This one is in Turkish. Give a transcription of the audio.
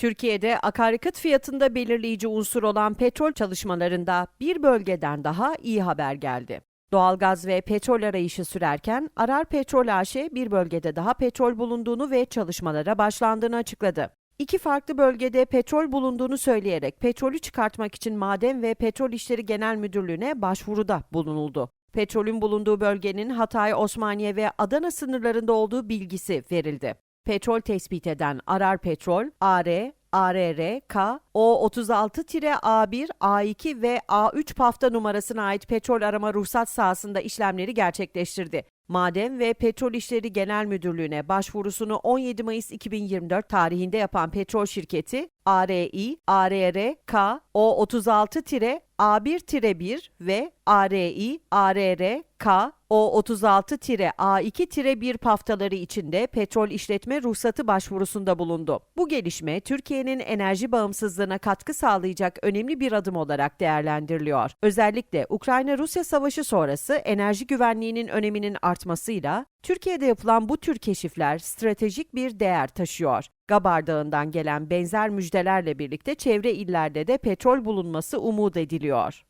Türkiye'de akaryakıt fiyatında belirleyici unsur olan petrol çalışmalarında bir bölgeden daha iyi haber geldi. Doğalgaz ve petrol arayışı sürerken Arar Petrol AŞ bir bölgede daha petrol bulunduğunu ve çalışmalara başlandığını açıkladı. İki farklı bölgede petrol bulunduğunu söyleyerek petrolü çıkartmak için Maden ve Petrol İşleri Genel Müdürlüğü'ne başvuruda bulunuldu. Petrolün bulunduğu bölgenin Hatay, Osmaniye ve Adana sınırlarında olduğu bilgisi verildi. Petrol tespit eden Arar Petrol, AR, ARR, K, O36-A1, A2 ve A3 pafta numarasına ait petrol arama ruhsat sahasında işlemleri gerçekleştirdi. Maden ve Petrol İşleri Genel Müdürlüğü'ne başvurusunu 17 Mayıs 2024 tarihinde yapan petrol şirketi ARI, ARR, K, O36-A1-1 ve ARI, ARR, K, O36-A2-1 paftaları içinde petrol işletme ruhsatı başvurusunda bulundu. Bu gelişme Türkiye'nin enerji bağımsızlığına katkı sağlayacak önemli bir adım olarak değerlendiriliyor. Özellikle Ukrayna-Rusya savaşı sonrası enerji güvenliğinin öneminin artmasıyla Türkiye'de yapılan bu tür keşifler stratejik bir değer taşıyor. Gabar Dağı'ndan gelen benzer müjdelerle birlikte çevre illerde de petrol bulunması umut ediliyor.